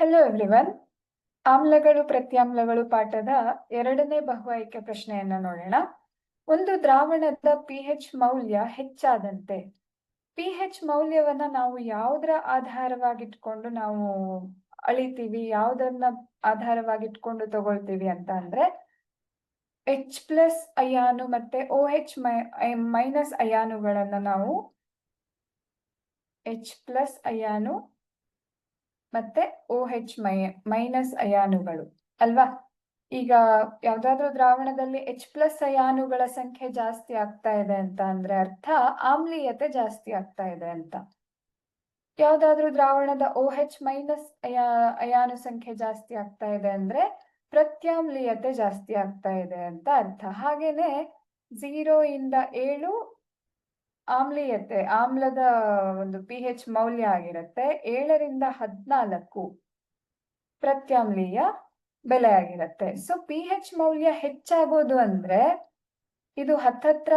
Hello everyone ಆಮ್ಲಗಳು, ಪ್ರತ್ಯಾಮ್ಲಗಳು ಪಾಠದ ಎರಡನೇ ಬಹು ಆಯ್ಕೆ ಪ್ರಶ್ನೆಯನ್ನ ನೋಡೋಣ. ಒಂದು ದ್ರಾವಣದ ಪಿ ಹೆಚ್ ಮೌಲ್ಯ ಹೆಚ್ಚಾದಂತೆ. ಪಿ ಹೆಚ್ ಮೌಲ್ಯವನ್ನ ನಾವು ಯಾವುದರ ಆಧಾರವಾಗಿಟ್ಕೊಂಡು ನಾವು ಅಳಿತೀವಿ, ಯಾವುದನ್ನ ಆಧಾರವಾಗಿಟ್ಕೊಂಡು ತಗೊಳ್ತೀವಿ ಅಂತ ಅಂದ್ರೆ ಎಚ್ ಪ್ಲಸ್ ಅಯಾನು ಮತ್ತೆ ಓ ಹೆಚ್ ಮೈನಸ್ ಅಯಾನುಗಳನ್ನ ನಾವು ಎಚ್ ಪ್ಲಸ್ ಅಯಾನು ಮತ್ತೆ ಓ ಹೆಚ್ ಮೈ, ಮೈನಸ್ ಅಯಾನುಗಳು ಅಲ್ವಾ? ಈಗ ಯಾವ್ದಾದ್ರು ದ್ರಾವಣದಲ್ಲಿ ಎಚ್ ಪ್ಲಸ್ ಅಯಾನುಗಳ ಸಂಖ್ಯೆ ಜಾಸ್ತಿ ಆಗ್ತಾ ಇದೆ ಅಂತ ಅಂದ್ರೆ ಅರ್ಥ ಆಮ್ಲೀಯತೆ ಜಾಸ್ತಿ ಆಗ್ತಾ ಇದೆ ಅಂತ. ಯಾವ್ದಾದ್ರು ದ್ರಾವಣದ ಓ ಹೆಚ್ ಮೈನಸ್ ಅಯಾ, ಅಯಾನು ಸಂಖ್ಯೆ ಜಾಸ್ತಿ ಆಗ್ತಾ ಇದೆ ಅಂದ್ರೆ ಪ್ರತ್ಯಾಮ್ಲೀಯತೆ ಜಾಸ್ತಿ ಆಗ್ತಾ ಇದೆ ಅಂತ ಅರ್ಥ. ಹಾಗೇನೆ ಝೀರೋ ಇಂದ ಏಳು ಆಮ್ಲೀಯತೆ, ಆಮ್ಲದ ಒಂದು ಪಿ ಹೆಚ್ ಮೌಲ್ಯ ಆಗಿರುತ್ತೆ. ಏಳರಿಂದ ಹದಿನಾಲ್ಕು ಪ್ರತ್ಯಾಮ್ಲೀಯ ಬೆಲೆ ಆಗಿರುತ್ತೆ. ಸೊ ಪಿ ಹೆಚ್ ಮೌಲ್ಯ ಹೆಚ್ಚಾಗೋದು ಅಂದ್ರೆ ಇದು ಹತ್ತತ್ರ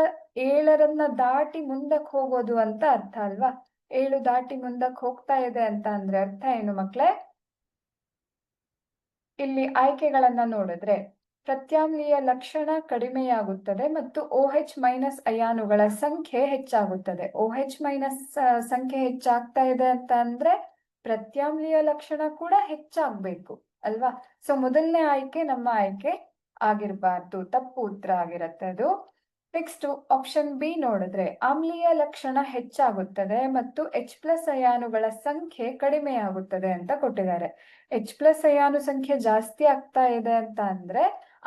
ಏಳರನ್ನ ದಾಟಿ ಮುಂದಕ್ಕೆ ಹೋಗೋದು ಅಂತ ಅರ್ಥ ಅಲ್ವಾ? ಏಳು ದಾಟಿ ಮುಂದಕ್ಕೆ ಹೋಗ್ತಾ ಇದೆ ಅಂತ ಅಂದ್ರೆ ಅರ್ಥ ಏನು ಮಕ್ಳೇ? ಇಲ್ಲಿ ಆಯ್ಕೆಗಳನ್ನ ನೋಡಿದ್ರೆ ಪ್ರತ್ಯಾಮ್ಲೀಯ ಲಕ್ಷಣ ಕಡಿಮೆಯಾಗುತ್ತದೆ ಮತ್ತು ಓ ಹೆಚ್ ಮೈನಸ್ ಅಯಾನುಗಳ ಸಂಖ್ಯೆ ಹೆಚ್ಚಾಗುತ್ತದೆ. ಓ ಹೆಚ್ ಮೈನಸ್ ಸಂಖ್ಯೆ ಹೆಚ್ಚಾಗ್ತಾ ಇದೆ ಅಂತ ಅಂದ್ರೆ ಪ್ರತ್ಯಾಮ್ಲೀಯ ಲಕ್ಷಣ ಕೂಡ ಹೆಚ್ಚಾಗ್ಬೇಕು, ಅಲ್ವಾ? ಸೊ ಮೊದಲನೇ ಆಯ್ಕೆ ನಮ್ಮ ಆಯ್ಕೆ ಆಗಿರಬಾರ್ದು, ತಪ್ಪು ಉತ್ತರ ಆಗಿರತ್ತೆ ಅದು. ನೆಕ್ಸ್ಟ್ ಆಪ್ಷನ್ ಬಿ ನೋಡಿದ್ರೆ, ಆಮ್ಲೀಯ ಲಕ್ಷಣ ಹೆಚ್ಚಾಗುತ್ತದೆ ಮತ್ತು ಎಚ್ ಪ್ಲಸ್ ಅಯಾನುಗಳ ಸಂಖ್ಯೆ ಕಡಿಮೆಯಾಗುತ್ತದೆ ಅಂತ ಕೊಟ್ಟಿದ್ದಾರೆ. ಎಚ್ ಪ್ಲಸ್ ಅಯಾನು ಸಂಖ್ಯೆ ಜಾಸ್ತಿ ಆಗ್ತಾ ಇದೆ ಅಂತ ಅಂದ್ರೆ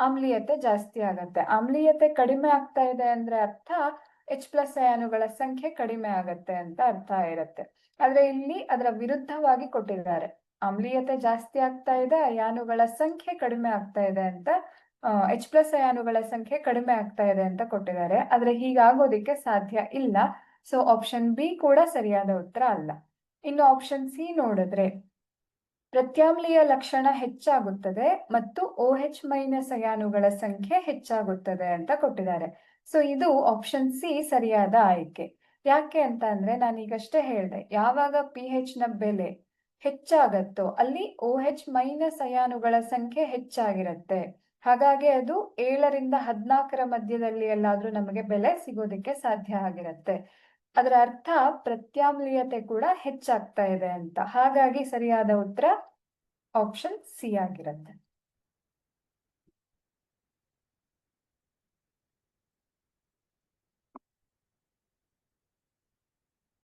ಆಮ್ಲೀಯತೆ ಜಾಸ್ತಿ ಆಗತ್ತೆ. ಆಮ್ಲೀಯತೆ ಕಡಿಮೆ ಆಗ್ತಾ ಇದೆ ಅಂದ್ರೆ ಅರ್ಥ ಎಚ್ ಪ್ಲಸ್ ಅಯಾನುಗಳ ಸಂಖ್ಯೆ ಕಡಿಮೆ ಆಗತ್ತೆ ಅಂತ ಅರ್ಥ ಇರುತ್ತೆ. ಆದ್ರೆ ಇಲ್ಲಿ ಅದರ ವಿರುದ್ಧವಾಗಿ ಕೊಟ್ಟಿದ್ದಾರೆ. ಆಮ್ಲೀಯತೆ ಜಾಸ್ತಿ ಆಗ್ತಾ ಇದೆ ಅಯಾನುಗಳ ಸಂಖ್ಯೆ ಕಡಿಮೆ ಆಗ್ತಾ ಇದೆ ಅಂತ ಎಚ್ ಪ್ಲಸ್ ಅಯಾನುಗಳ ಸಂಖ್ಯೆ ಕಡಿಮೆ ಆಗ್ತಾ ಇದೆ ಅಂತ ಕೊಟ್ಟಿದ್ದಾರೆ. ಆದ್ರೆ ಹೀಗಾಗೋದಿಕ್ಕೆ ಸಾಧ್ಯ ಇಲ್ಲ. ಸೊ ಆಪ್ಷನ್ ಬಿ ಕೂಡ ಸರಿಯಾದ ಉತ್ತರ ಅಲ್ಲ. ಇನ್ನು ಆಪ್ಷನ್ ಸಿ ನೋಡಿದ್ರೆ ಪ್ರತ್ಯಾಮ್ಲೀಯ ಲಕ್ಷಣ ಹೆಚ್ಚಾಗುತ್ತದೆ ಮತ್ತು ಓ ಹೆಚ್ ಮೈನಸ್ ಅಯಾನುಗಳ ಸಂಖ್ಯೆ ಹೆಚ್ಚಾಗುತ್ತದೆ ಅಂತ ಕೊಟ್ಟಿದ್ದಾರೆ. ಸೊ ಇದು ಆಪ್ಷನ್ ಸಿ ಸರಿಯಾದ ಆಯ್ಕೆ. ಯಾಕೆ ಅಂತ ಅಂದ್ರೆ ನಾನು ಈಗಷ್ಟೇ ಹೇಳಿದೆ, ಯಾವಾಗ ಪಿ ಹೆಚ್ನ ಬೆಲೆ ಹೆಚ್ಚಾಗತ್ತೋ ಅಲ್ಲಿ ಓ ಹೆಚ್ ಮೈನಸ್ ಅಯಾನುಗಳ ಸಂಖ್ಯೆ ಹೆಚ್ಚಾಗಿರುತ್ತೆ. ಹಾಗಾಗಿ ಅದು ಏಳರಿಂದ ಹದ್ನಾಲ್ಕರ ಮಧ್ಯದಲ್ಲಿ ಎಲ್ಲಾದ್ರೂ ನಮಗೆ ಬೆಲೆ ಸಿಗೋದಕ್ಕೆ ಸಾಧ್ಯ ಆಗಿರುತ್ತೆ. ಅದರ ಅರ್ಥ ಪ್ರತ್ಯಾಮ್ಲೀಯತೆ ಕೂಡ ಹೆಚ್ಚಾಗ್ತಾ ಇದೆ ಅಂತ. ಹಾಗಾಗಿ ಸರಿಯಾದ ಉತ್ತರ ಆಪ್ಷನ್ ಸಿ ಆಗಿರುತ್ತೆ.